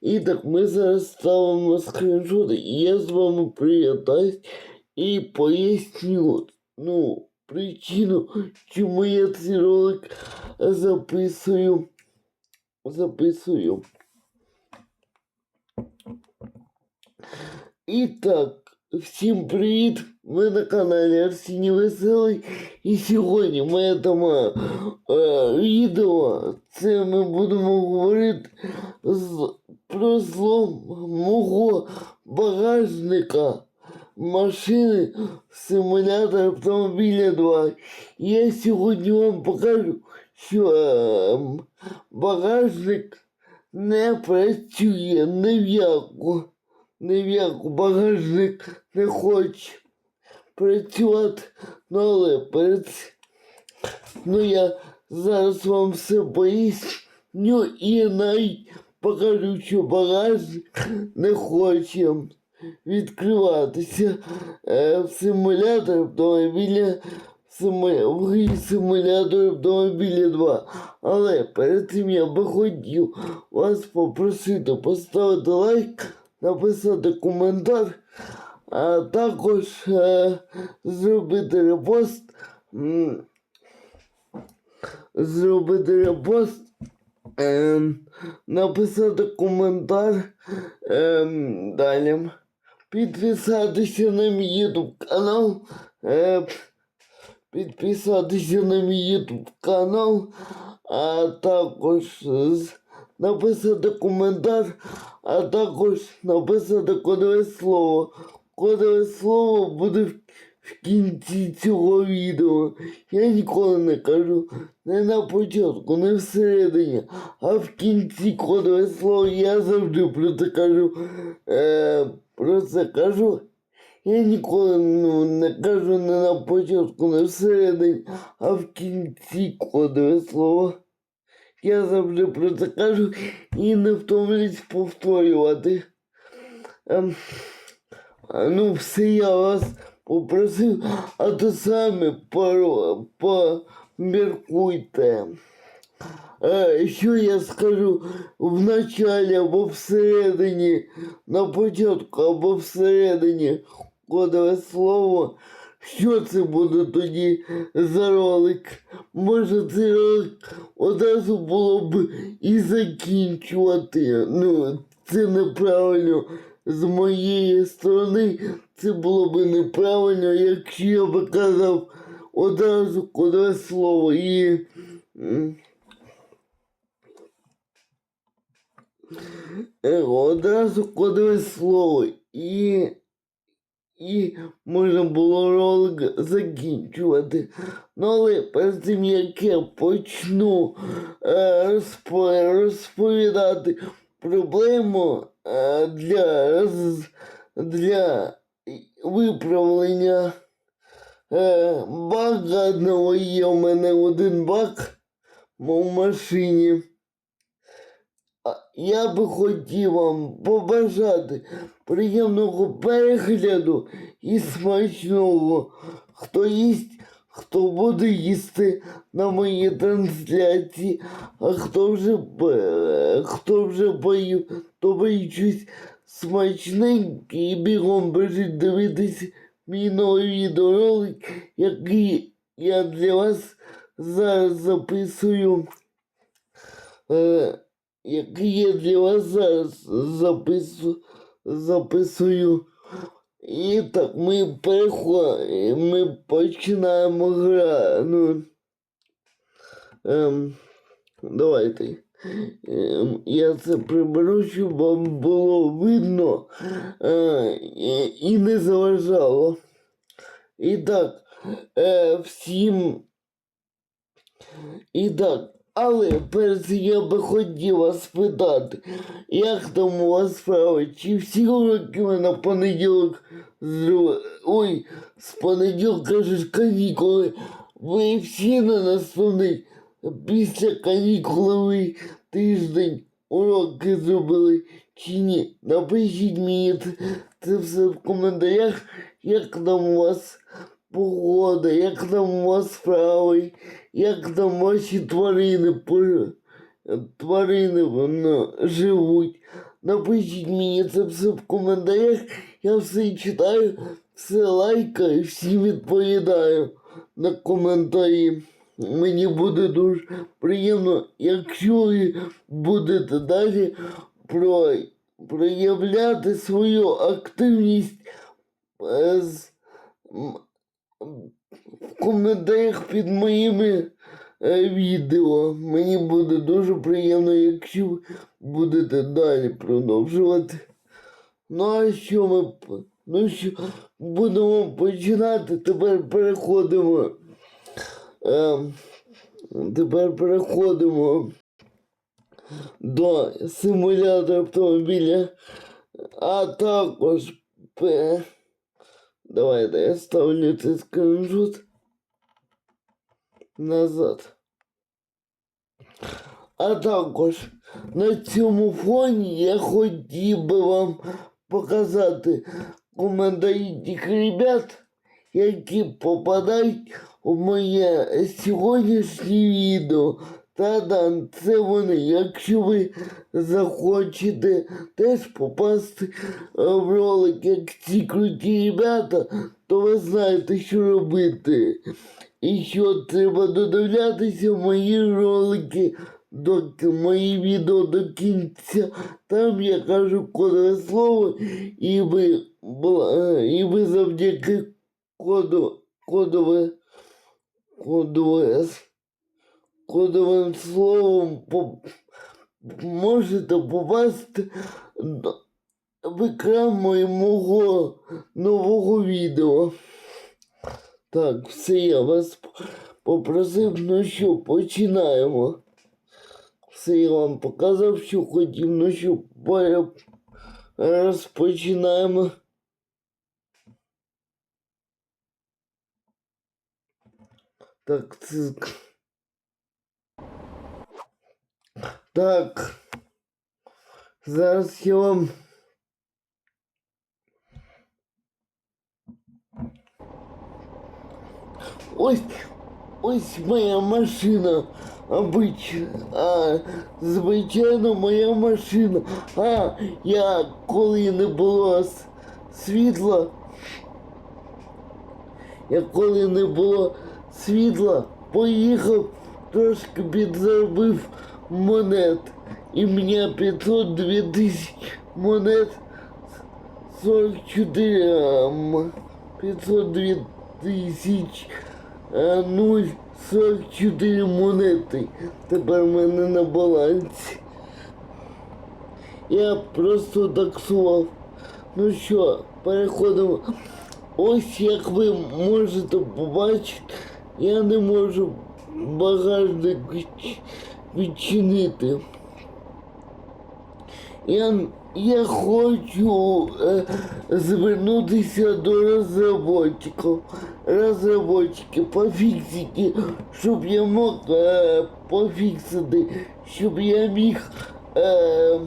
І так, ми зараз ставимо скріншоти, і я з вами привітаюсь і поясню, ну, причину, чому я цей ролик записую. Записую. І так, всім привіт! Ви на каналі Арсеній Веселий. І сьогодні моя тема е, відео. Це ми будемо говорити з, про злом мого багажника машини симулятор автомобіля 2. Я сьогодні вам покажу, що е, багажник не працює ні в яку ні в яку багажник не хоче працювати, ну але ну я зараз вам все поясню і навіть покажу, що багажник не хоче відкриватися е, в симулятор автомобіля в симулятор автомобіля 2. Але перед цим я би хотів вас попросити поставити лайк написати коментар, а також е, зробити репост. Зробити репост, е, написати коментар е, далі. Підписатися на мій YouTube канал. Е, підписатися на мій YouTube канал, а також написати коментар, а також написати кодове слово. Кодове слово буде в, в кінці цього відео. Я ніколи не кажу не на початку, не всередині, а в кінці кодове слово я завжди про це кажу. Е, про це кажу. Я ніколи ну, не кажу не на початку, не всередині, а в кінці кодове слово. Я завжди про це кажу і не втомлюсь повторювати. Ем, а, ну, все я вас попросив, а то самі поро- поміркуйте. Е, що я скажу в началі або всередині, на початку або всередині кодове слово. Що це буде тоді за ролик? Може цей ролик одразу було б і закінчувати. Ну, це неправильно з моєї сторони. Це було б неправильно, якщо я б казав одразу кодове слово і. е, Одразу кодове слово і і можна було ролик закінчувати. Ну, але перед тим, як я почну е, розповідати проблему е, для, для виправлення е, бага одного є у мене один баг в машині. Я би хотів вам побажати приємного перегляду і смачного. Хто їсть, хто буде їсти на моїй трансляції, а хто вже хто вже поїв, то боючись смачненький і бігом біжить дивитися мій новий відеоролик, який я для вас зараз записую. Е, який я для вас зараз запису, записую. І так ми переходимо, ми починаємо гра. Ну, ем, давайте. Ем, я це приберу, щоб вам було видно е, і, не заважало. І так, е, всім. І так, але цим я би хотів вас спитати, як там у вас справи? Чи всі уроки ви на понеділок зро... Ой, з понеділка ж канікули. Ви всі на наступний після канікуловий тиждень уроки зробили чи ні? Напишіть мені це все в коментарях, як там у вас погода, як там справи, як там ваші тварини, тварини воно живуть. Напишіть мені це все в коментарях. Я все читаю, все лайкаю, всім відповідаю на коментарі. Мені буде дуже приємно, якщо ви будете далі про, проявляти свою активність е, з, в коментарях під моїми е, відео. Мені буде дуже приємно, якщо ви будете далі продовжувати. Ну а що ми ну що будемо починати? Тепер переходимо. Ем, тепер переходимо до симулятора автомобіля, а також. Давайте я ставлю цей скриншот назад. А також на цьому фоні я хотів би вам показати коментарі тих ребят, які попадають у моє сьогоднішнє відео. Та-да, це вони. Якщо ви захочете теж попасти е, в ролик, як ці круті ребята, то ви знаєте, що робити. І що треба додивлятися мої ролики до мої відео до кінця. Там я кажу кодове слово, і ви, і ви завдяки коду, кодове, кодове, кодовим словом можете попасти в екран мої- нового відео. Так, все, я вас попросив, ну що, починаємо. Все я вам показав, що хотів, ну що, розпочинаємо. Так, цик. Так. Зараз я вам. Ось, ось моя машина. Обична, а, звичайно, моя машина. А, я коли не було світла, я коли не було світла, поїхав, трошки підзаробив монет. І мене 502 тисячі монет 44 ам, 502 тисячі е, 0,44 монети. Тепер в мене на балансі. Я просто таксував. Ну що, переходимо. Ось як ви можете побачити, я не можу багажник відчинити. Я, я хочу е, звернутися до розробників. Розробники, пофіксити, щоб я мог е, пофіксити, щоб я міг е,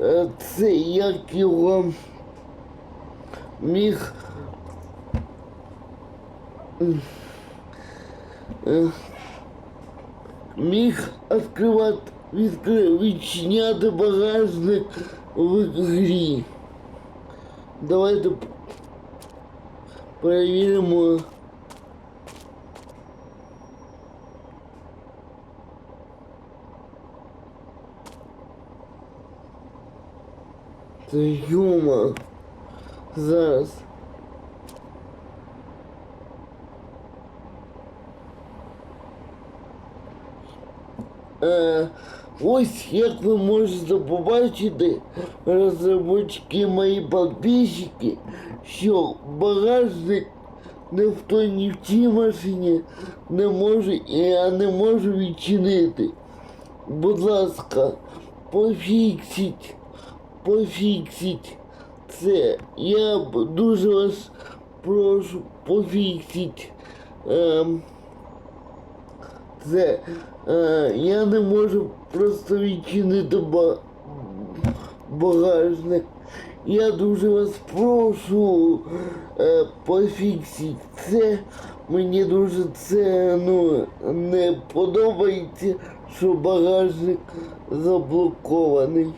е, це як його міг е, міг відкривати, відкри, відчиняти багажник в грі. Давайте п- перевіримо. Це юма. Зараз. Е, ось як ви можете побачити, розробники мої підписчики, що багажник той, ні в тій машині не може, я не можу відчинити. Будь ласка, пофіксіть, пофіксіть це. Я дуже вас прошу пофіксіть. Ем, це е, я не можу просто відчинити ба- багажник. Я дуже вас прошу е, пофіксіть це. Мені дуже це ну, не подобається, що багажник заблокований.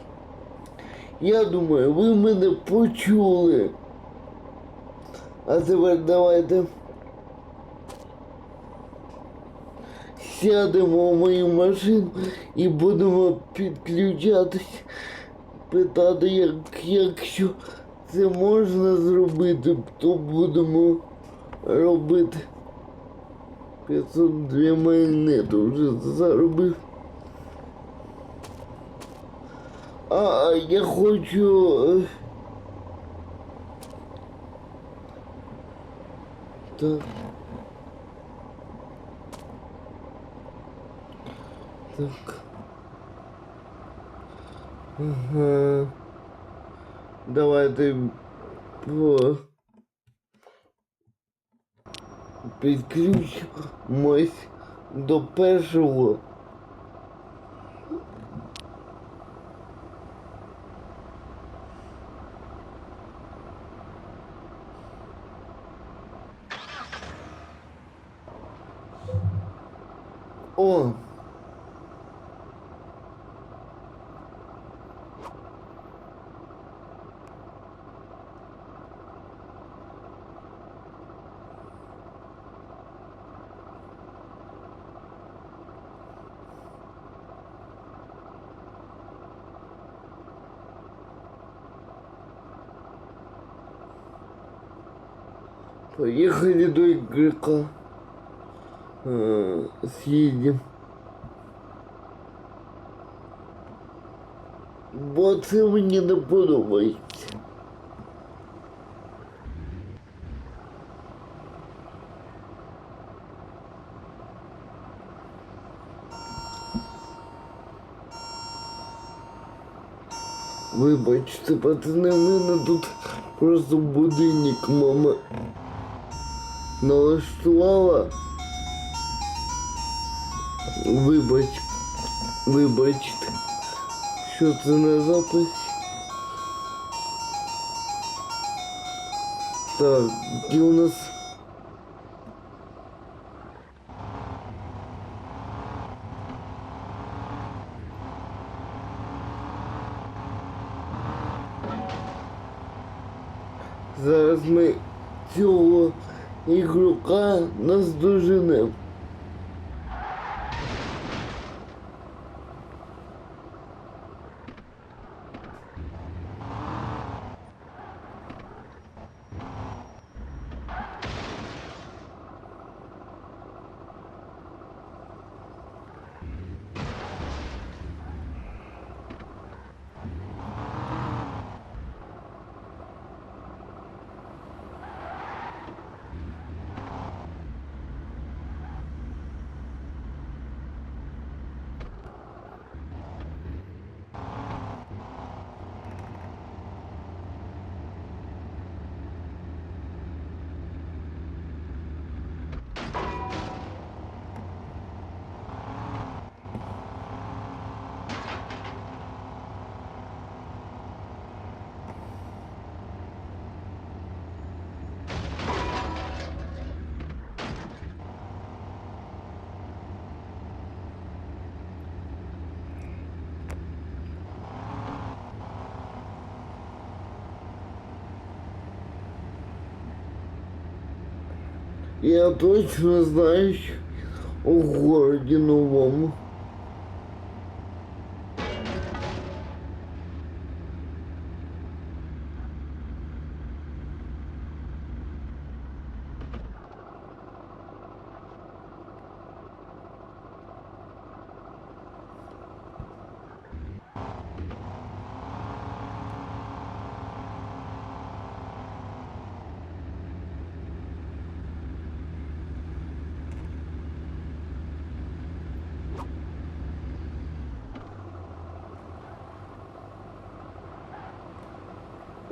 Я думаю, ви мене почули. А тепер давайте сядемо в мою машину і будемо підключатись, питати, як, якщо це можна зробити, то будемо робити. 502 монети вже заробив. А я хочу. е, Так. Так. Ага. Давайте по підключимось до першого. О! Поехали до игрока. Э, съедем. Бо це мені не подобається. Вибачте, пацани, в мене тут просто будильник мама налаштувала. Вибач, вибачте, що це на запис. Так, де у нас Зараз ми цього ігрока наздоженемо. Я точно знаю, що у городі новому.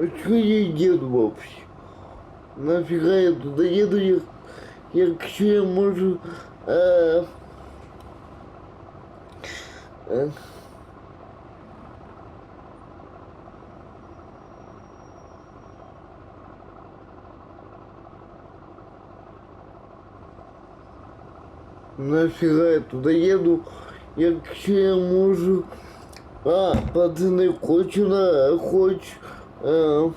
А что я еду вообще? Нафига я туда еду, як, якщо я можу... Е, е, нафига я туда еду, якщо я можу. А, пацани, хочу на хочу. Е,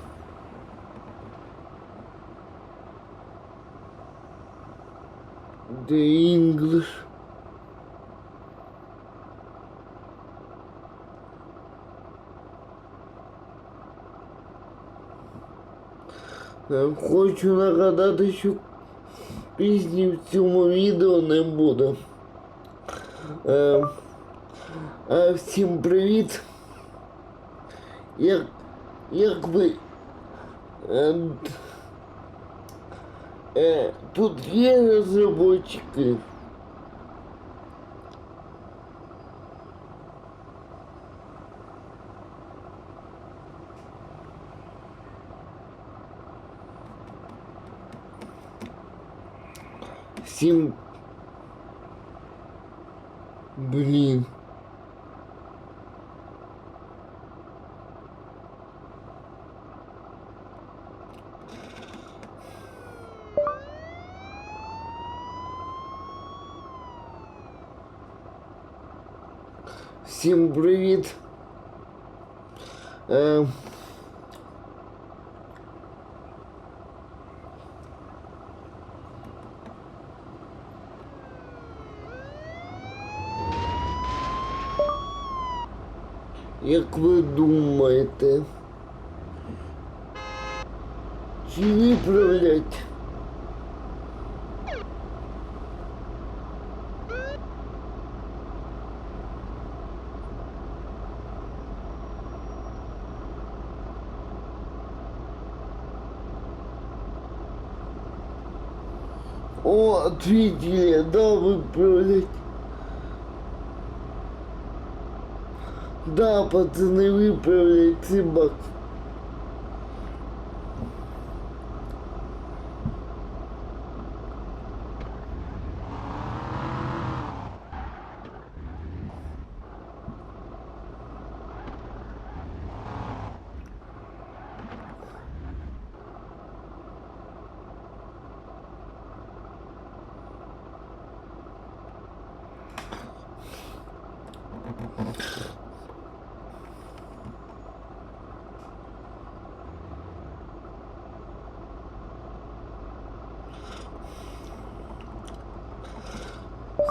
The English. Е, Хочу нагадати, що пісні в цьому відео не буде. Е, всім привіт. Як, як ви. Е, е, тут є розробочики. Всім. Блін. Всім привіт. Е, як ви думаєте, чи виправлять? О, ответили, да, выправлять. Да, пацаны, выправлять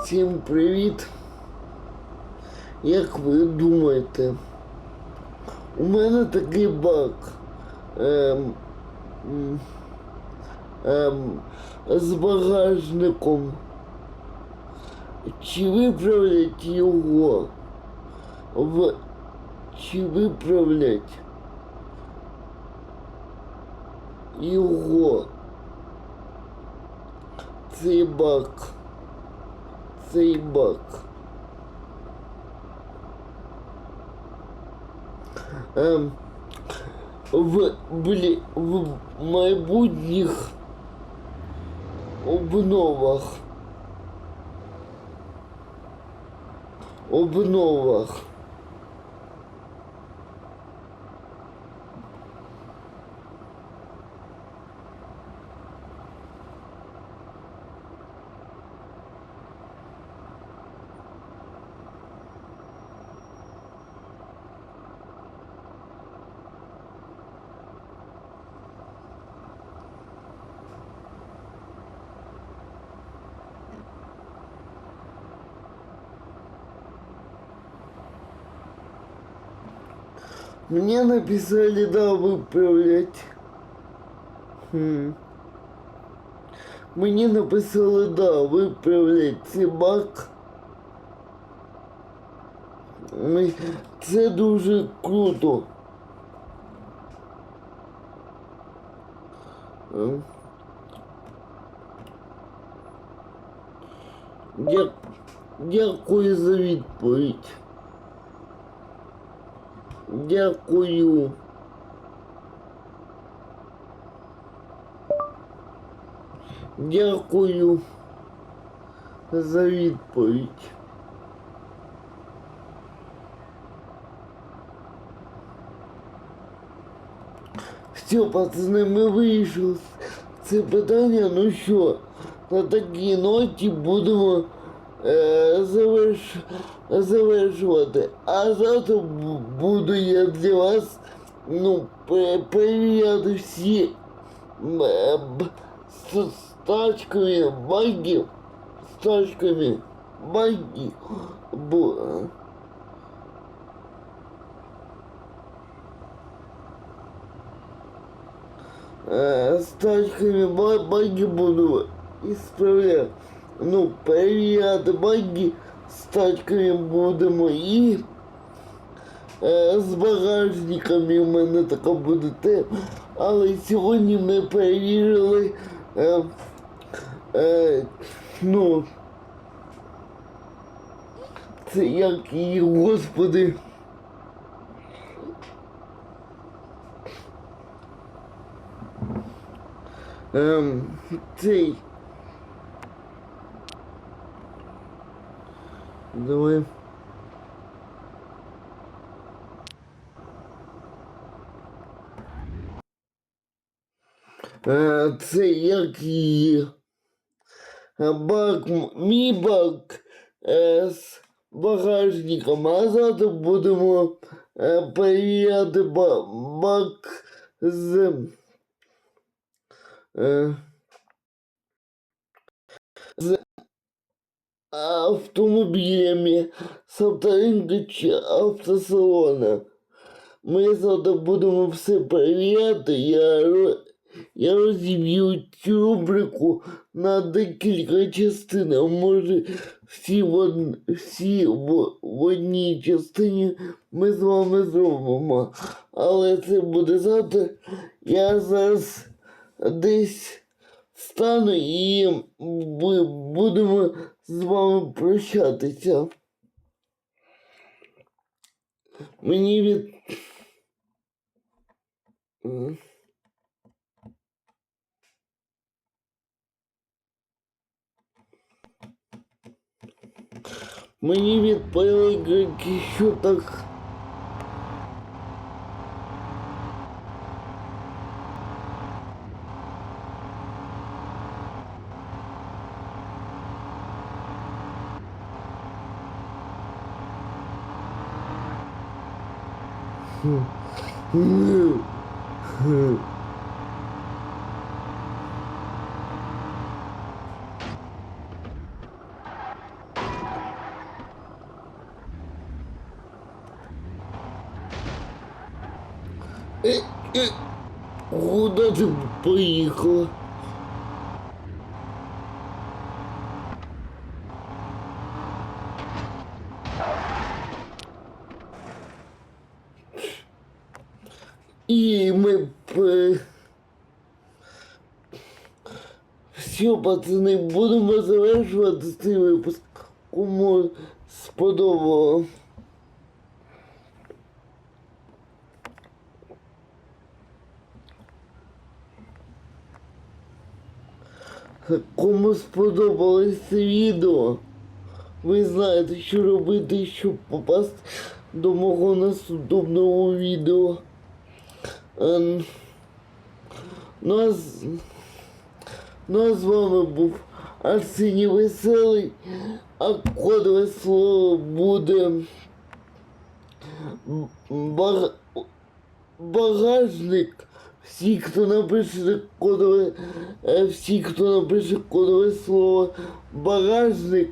Всім привіт. Як ви думаєте? У мене такий баг. Ем, ем, з багажником. Чи виправлять його? В... Чи виправлять його? Цей баг цей баг. Ем, в, блі, в майбутніх обновах. Обновах. Мне написали, да, выправлять. Хм. Мені написали, да, баг. Ми- Це дуже круто. Дя- Дякую за відповідь. Дякую. Дякую за відповідь. Все, пацани, ми вийшли це питання. Ну що, на такій ноті будемо завершувати. А завтра бу- буду я для вас ну, пе- перевіряти всі м, е, б- з, з тачками багів, з тачками багів. Бо, е, з тачками ба- баги буду ісправляти. Ну, перевіряти баги з тачками будемо і е, з багажниками в мене така буде тема. Але сьогодні ми перевірили е, е, ну це як її, господи. Ем, цей. Давай. Е, Це як її. Е, Бак, мій бак е, з багажником, а завтра будемо перевіряти бак з з автомобілями з авторинку чи автосалона. Ми завтра будемо все перевіряти. Я, я розіб'ю цю рубрику на декілька частин, а може всі в, всі в... в одній частині ми з вами зробимо. Але це буде завтра. Я зараз десь встану і бу- будемо з вами прощатися. Мені від. М. Мені відповіли, що так. Куда ты поїхала? І ми п- все, пацани, будемо завершувати цей випуск. Кому сподобало. Кому сподобалось це відео, ви знаєте, що робити, щоб попасти до мого наступного відео. Ем, Ну а ну, з вами був Арсеній Веселий, а кодове слово буде баг, багажник. Всі, хто напише кодове, е, всі, хто напише кодове слово багажник,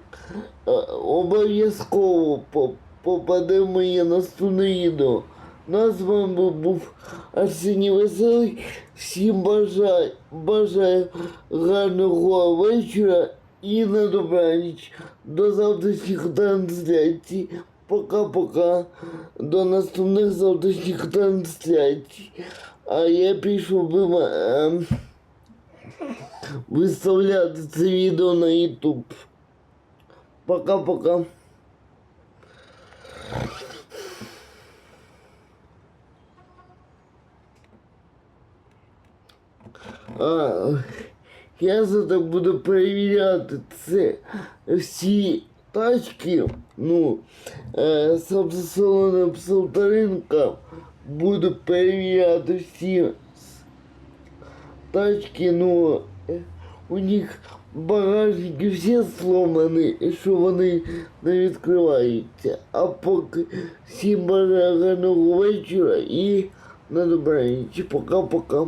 е, обов'язково по- попаде моє наступне відео. А з вами був Арсеній Веселий. Всім бажаю, бажаю гарного вечора і на добраніч. До завтрашніх трансляцій. Пока-пока. До наступних завтрашніх трансляцій. А я пішов би ем, виставляти це відео на YouTube. Пока-пока. А, я завтра буду перевіряти це всі тачки. Ну, е, з автосалоном Псалторинка буду перевіряти всі тачки, ну, е, у них багажники всі сломані, що вони не відкриваються. А поки всім бажаю гарного вечора і на добраніч. Пока-пока.